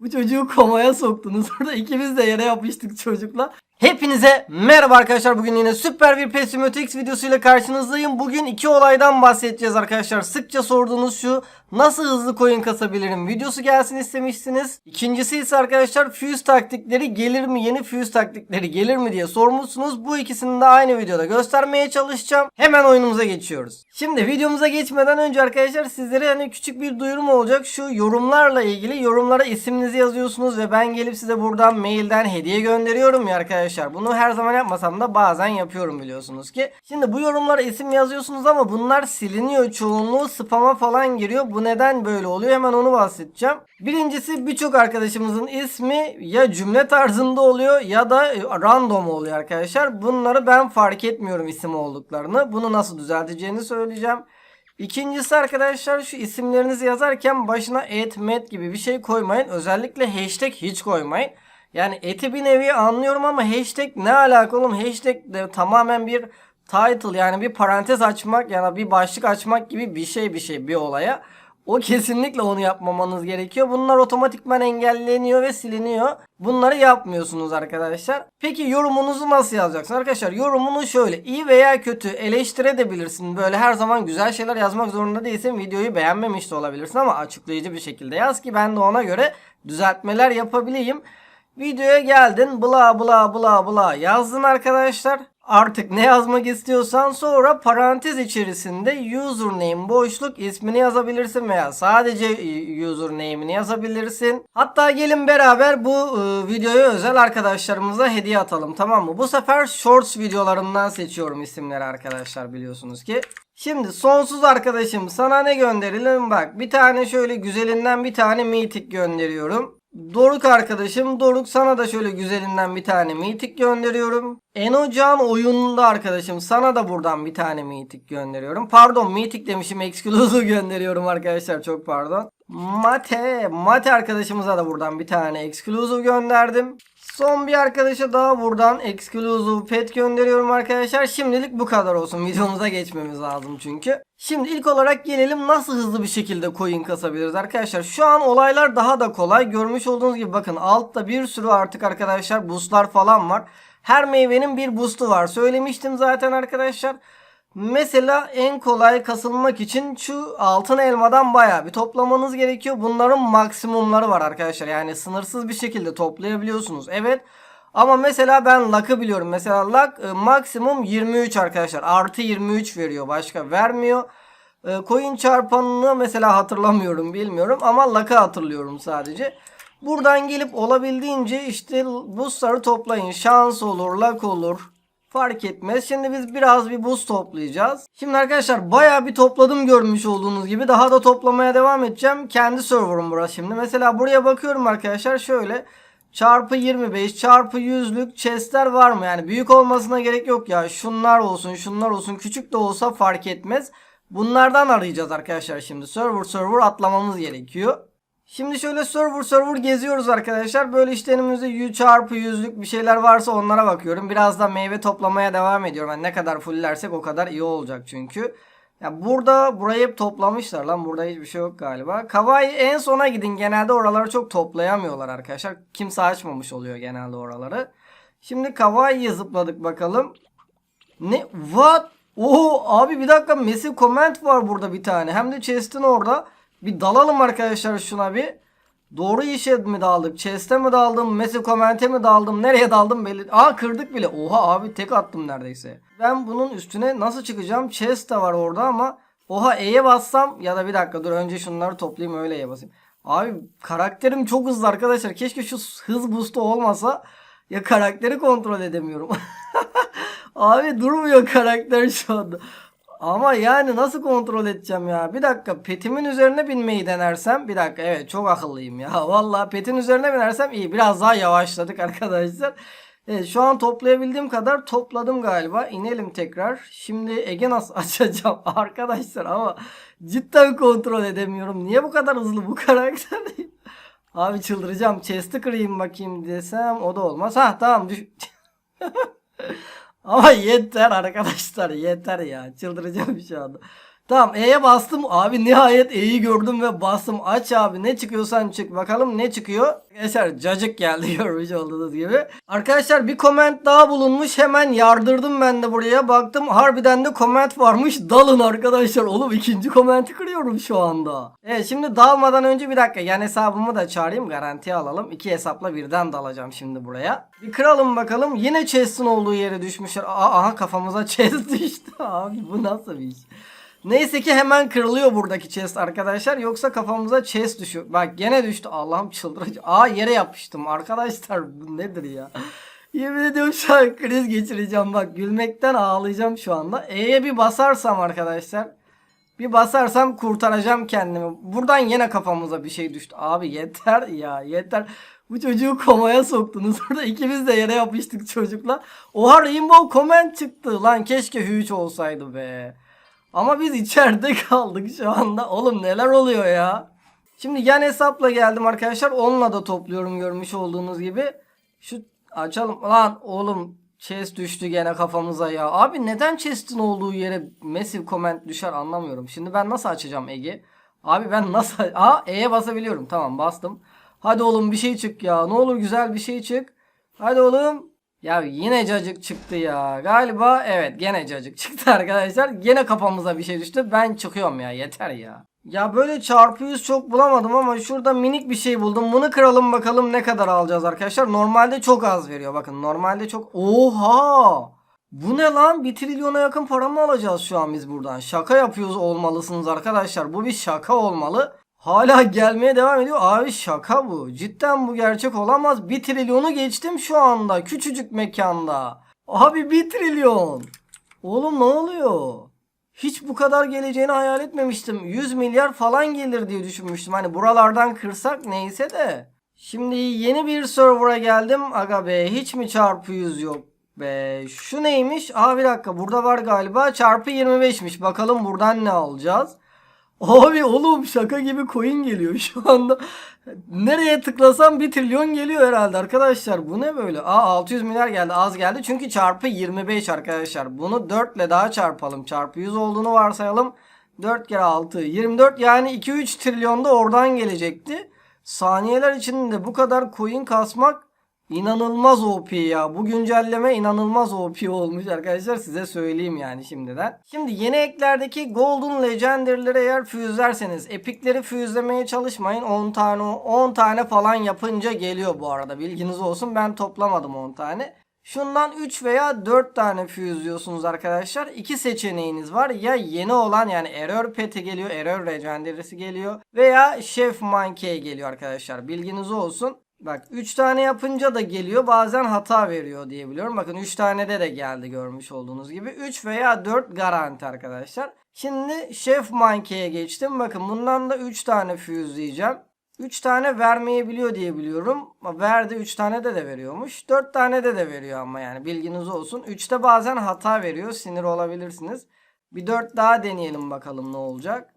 Bu çocuğu komaya soktunuz. Orada ikimiz de yere yapıştık çocukla. Hepinize merhaba arkadaşlar. Bugün yine süper bir PES Simulator X videosuyla karşınızdayım. Bugün iki olaydan bahsedeceğiz arkadaşlar. Sıkça sorduğunuz şu nasıl hızlı coin kasabilirim videosu gelsin istemişsiniz. İkincisi ise arkadaşlar fuse taktikleri gelir mi? Yeni fuse taktikleri gelir mi diye sormuşsunuz. Bu ikisini de aynı videoda göstermeye çalışacağım. Hemen oyunumuza geçiyoruz. Şimdi videomuza geçmeden önce arkadaşlar sizlere hani küçük bir duyurum olacak. Şu yorumlarla ilgili yorumlara isminizi yazıyorsunuz ve ben gelip size buradan mailden hediye gönderiyorum ya arkadaşlar. Bunu her zaman yapmasam da bazen yapıyorum biliyorsunuz ki. Şimdi bu yorumlara isim yazıyorsunuz ama bunlar siliniyor. Çoğunluğu spama falan giriyor. Bu neden böyle oluyor? Hemen onu bahsedeceğim. Birincisi birçok arkadaşımızın ismi ya cümle tarzında oluyor ya da random oluyor arkadaşlar. Bunları ben fark etmiyorum isim olduklarını. Bunu nasıl düzelteceğini söyleyeceğim. İkincisi arkadaşlar şu isimlerinizi yazarken başına et met gibi bir şey koymayın. Özellikle hashtag hiç koymayın. Yani eti bir nevi anlıyorum ama hashtag ne alaka oğlum? Hashtag de tamamen bir title yani bir parantez açmak ya da bir başlık açmak gibi bir şey bir şey bir olaya. O kesinlikle onu yapmamanız gerekiyor. Bunlar otomatikman engelleniyor ve siliniyor. Bunları yapmıyorsunuz arkadaşlar. Peki yorumunuzu nasıl yazacaksınız? Arkadaşlar yorumunu şöyle iyi veya kötü eleştirebilirsin. Böyle her zaman güzel şeyler yazmak zorunda değilsin. Videoyu beğenmemiş de olabilirsin ama açıklayıcı bir şekilde yaz ki ben de ona göre düzeltmeler yapabileyim. Videoya geldin bla bla bla bla yazdın arkadaşlar. Artık ne yazmak istiyorsan sonra parantez içerisinde username boşluk ismini yazabilirsin veya sadece username'ini yazabilirsin. Hatta gelin beraber bu e, videoya özel arkadaşlarımıza hediye atalım tamam mı? Bu sefer shorts videolarımdan seçiyorum isimleri arkadaşlar biliyorsunuz ki. Şimdi sonsuz arkadaşım sana ne gönderelim bak bir tane şöyle güzelinden bir tane mitik gönderiyorum. Doruk arkadaşım Doruk sana da şöyle güzelinden bir tane mitik gönderiyorum. Enocan oyununda arkadaşım sana da buradan bir tane mitik gönderiyorum. Pardon mitik demişim exclusive gönderiyorum arkadaşlar çok pardon. Mate Mate arkadaşımıza da buradan bir tane exclusive gönderdim. Son bir arkadaşa daha buradan exclusive pet gönderiyorum arkadaşlar. Şimdilik bu kadar olsun. Videomuza geçmemiz lazım çünkü. Şimdi ilk olarak gelelim nasıl hızlı bir şekilde coin kasabiliriz arkadaşlar. Şu an olaylar daha da kolay. Görmüş olduğunuz gibi bakın altta bir sürü artık arkadaşlar boostlar falan var. Her meyvenin bir boost'u var. Söylemiştim zaten arkadaşlar. Mesela en kolay kasılmak için şu altın elmadan bayağı bir toplamanız gerekiyor. Bunların maksimumları var arkadaşlar. Yani sınırsız bir şekilde toplayabiliyorsunuz. Evet. Ama mesela ben luck'ı biliyorum. Mesela luck e, maksimum 23 arkadaşlar. Artı 23 veriyor. Başka vermiyor. E, coin çarpanını mesela hatırlamıyorum bilmiyorum. Ama luck'ı hatırlıyorum sadece. Buradan gelip olabildiğince işte boostları toplayın. Şans olur, luck olur. Fark etmez. Şimdi biz biraz bir boost toplayacağız. Şimdi arkadaşlar bayağı bir topladım görmüş olduğunuz gibi. Daha da toplamaya devam edeceğim. Kendi server'ım burası şimdi. Mesela buraya bakıyorum arkadaşlar şöyle. Çarpı 25 çarpı 100'lük chestler var mı? Yani büyük olmasına gerek yok ya. Şunlar olsun şunlar olsun küçük de olsa fark etmez. Bunlardan arayacağız arkadaşlar şimdi. Server server atlamamız gerekiyor. Şimdi şöyle server server geziyoruz arkadaşlar. Böyle işte önümüzde 100 çarpı 100'lük bir şeyler varsa onlara bakıyorum. Biraz da meyve toplamaya devam ediyorum. Yani ne kadar fulllersek o kadar iyi olacak çünkü. Ya burada burayı hep toplamışlar lan. Burada hiçbir şey yok galiba. Kawaii en sona gidin. Genelde oraları çok toplayamıyorlar arkadaşlar. Kimse açmamış oluyor genelde oraları. Şimdi Kawaii'ye zıpladık bakalım. Ne? What? Oo abi bir dakika massive comment var burada bir tane. Hem de chest'in orada. Bir dalalım arkadaşlar şuna bir. Doğru işe mi daldık? Chest'e mi daldım? Massive comment'e mi daldım? Nereye daldım belli. Aa kırdık bile. Oha abi tek attım neredeyse. Ben bunun üstüne nasıl çıkacağım? Chest de var orada ama. Oha E'ye bassam ya da bir dakika dur önce şunları toplayayım öyle E'ye basayım. Abi karakterim çok hızlı arkadaşlar. Keşke şu hız boost'u olmasa. Ya karakteri kontrol edemiyorum. Abi durmuyor karakter şu anda. Ama yani nasıl kontrol edeceğim ya? Bir dakika petimin üzerine binmeyi denersem. Bir dakika evet çok akıllıyım ya. Vallahi petin üzerine binersem iyi. Biraz daha yavaşladık arkadaşlar. Evet şu an toplayabildiğim kadar topladım galiba. İnelim tekrar. Şimdi Ege nasıl açacağım arkadaşlar ama cidden kontrol edemiyorum. Niye bu kadar hızlı bu karakter? Abi çıldıracağım. Chest'i kırayım bakayım desem o da olmaz. Ha tamam. Ama yeter arkadaşlar yeter ya. Çıldıracağım şu anda. Tamam E'ye bastım abi nihayet E'yi gördüm ve bastım aç abi ne çıkıyorsan çık bakalım ne çıkıyor. Arkadaşlar cacık geldi görmüş olduğunuz gibi. Arkadaşlar bir comment daha bulunmuş hemen yardırdım ben de buraya baktım harbiden de comment varmış dalın arkadaşlar oğlum ikinci commenti kırıyorum şu anda. Evet şimdi dalmadan önce bir dakika yan hesabımı da çağırayım garantiye alalım. İki hesapla birden dalacağım şimdi buraya. Bir kıralım bakalım yine chest'in olduğu yere düşmüşler. Aa, aha kafamıza chest düştü abi bu nasıl bir iş. Neyse ki hemen kırılıyor buradaki chest arkadaşlar. Yoksa kafamıza chest düşüyor. Bak gene düştü. Allah'ım çıldıracağım. Aa yere yapıştım. Arkadaşlar bu nedir ya? Yemin ediyorum şu an kriz geçireceğim. Bak gülmekten ağlayacağım şu anda. E'ye bir basarsam arkadaşlar. Bir basarsam kurtaracağım kendimi. Buradan yine kafamıza bir şey düştü. Abi yeter ya yeter. Bu çocuğu komaya soktunuz. Orada ikimiz de yere yapıştık çocukla. Oha Rainbow comment çıktı. Lan keşke Huge olsaydı be. Ama biz içeride kaldık şu anda. Oğlum neler oluyor ya? Şimdi yan hesapla geldim arkadaşlar. Onunla da topluyorum görmüş olduğunuz gibi. Şu açalım. Lan oğlum chest düştü gene kafamıza ya. Abi neden chest'in olduğu yere massive comment düşer anlamıyorum. Şimdi ben nasıl açacağım Ege? Abi ben nasıl... Aa E'ye basabiliyorum. Tamam bastım. Hadi oğlum bir şey çık ya. Ne olur güzel bir şey çık. Hadi oğlum. Ya yine cacık çıktı ya. Galiba evet gene cacık çıktı arkadaşlar. Gene kafamıza bir şey düştü. Ben çıkıyorum ya yeter ya. Ya böyle çarpı yüz çok bulamadım ama şurada minik bir şey buldum. Bunu kıralım bakalım ne kadar alacağız arkadaşlar. Normalde çok az veriyor. Bakın normalde çok... Oha! Bu ne lan? 1 trilyona yakın para mı alacağız şu an biz buradan? Şaka yapıyoruz olmalısınız arkadaşlar. Bu bir şaka olmalı. Hala gelmeye devam ediyor. Abi şaka bu. Cidden bu gerçek olamaz. 1 trilyonu geçtim şu anda. Küçücük mekanda. Abi 1 trilyon. Oğlum ne oluyor? Hiç bu kadar geleceğini hayal etmemiştim. 100 milyar falan gelir diye düşünmüştüm. Hani buralardan kırsak neyse de. Şimdi yeni bir server'a geldim. Aga be hiç mi çarpı 100 yok be. Şu neymiş? Aa bir dakika burada var galiba. Çarpı 25'miş. Bakalım buradan ne alacağız? Abi oğlum şaka gibi coin geliyor şu anda. Nereye tıklasam 1 trilyon geliyor herhalde arkadaşlar. Bu ne böyle? Aa 600 milyar geldi az geldi. Çünkü çarpı 25 arkadaşlar. Bunu 4 ile daha çarpalım. Çarpı 100 olduğunu varsayalım. 4 kere 6 24 yani 2-3 trilyon da oradan gelecekti. Saniyeler içinde bu kadar coin kasmak İnanılmaz OP ya. Bu güncelleme inanılmaz OP olmuş arkadaşlar. Size söyleyeyim yani şimdiden. Şimdi yeni eklerdeki Golden Legendary'leri eğer füzlerseniz epikleri füzlemeye çalışmayın. 10 tane 10 tane falan yapınca geliyor bu arada. Bilginiz olsun. Ben toplamadım 10 tane. Şundan 3 veya 4 tane füzliyorsunuz arkadaşlar. İki seçeneğiniz var. Ya yeni olan yani Error Pet'i geliyor. Error Legendary'si geliyor. Veya Chef Monkey geliyor arkadaşlar. Bilginiz olsun. Bak 3 tane yapınca da geliyor bazen hata veriyor diye biliyorum. Bakın 3 tane de de geldi görmüş olduğunuz gibi. 3 veya 4 garanti arkadaşlar. Şimdi Chef Monkey'e geçtim. Bakın bundan da 3 tane füzleyeceğim. 3 tane vermeyebiliyor diye biliyorum. Verdi 3 tane de de veriyormuş. 4 tane de de veriyor ama yani bilginiz olsun. 3'te bazen hata veriyor. Sinir olabilirsiniz. Bir 4 daha deneyelim bakalım ne olacak.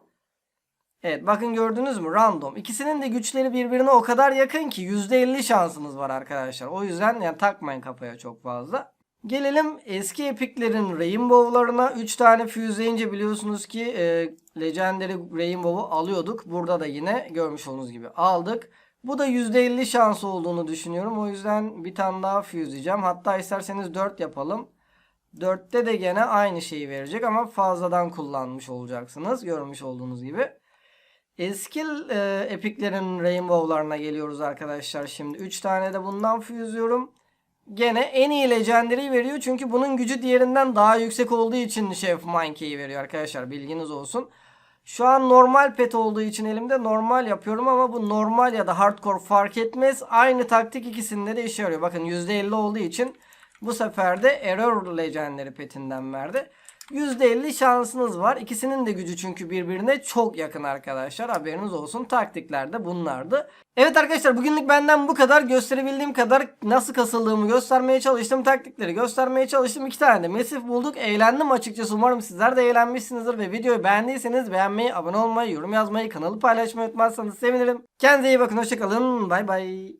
Evet bakın gördünüz mü random. İkisinin de güçleri birbirine o kadar yakın ki %50 şansınız var arkadaşlar. O yüzden yani takmayın kafaya çok fazla. Gelelim eski epiklerin Rainbow'larına 3 tane füzleyince biliyorsunuz ki e, Legendary Rainbow'u alıyorduk. Burada da yine görmüş olduğunuz gibi aldık. Bu da %50 şans olduğunu düşünüyorum. O yüzden bir tane daha füzleyeceğim. Hatta isterseniz 4 yapalım. 4'te de gene aynı şeyi verecek ama fazladan kullanmış olacaksınız. Görmüş olduğunuz gibi. Eski e, epiklerin rainbow'larına geliyoruz arkadaşlar şimdi. 3 tane de bundan füzüyorum. Gene en iyi legendary veriyor çünkü bunun gücü diğerinden daha yüksek olduğu için Chef Monkey'i veriyor arkadaşlar bilginiz olsun. Şu an normal pet olduğu için elimde normal yapıyorum ama bu normal ya da hardcore fark etmez. Aynı taktik ikisinde de işe yarıyor. Bakın %50 olduğu için bu sefer de Error Legendary petinden verdi. %50 şansınız var. İkisinin de gücü çünkü birbirine çok yakın arkadaşlar. Haberiniz olsun. Taktikler de bunlardı. Evet arkadaşlar bugünlük benden bu kadar. Gösterebildiğim kadar nasıl kasıldığımı göstermeye çalıştım. Taktikleri göstermeye çalıştım. İki tane de mesif bulduk. Eğlendim açıkçası. Umarım sizler de eğlenmişsinizdir ve videoyu beğendiyseniz beğenmeyi, abone olmayı, yorum yazmayı, kanalı paylaşmayı unutmazsanız sevinirim. Kendinize iyi bakın. Hoşçakalın. Bay bay.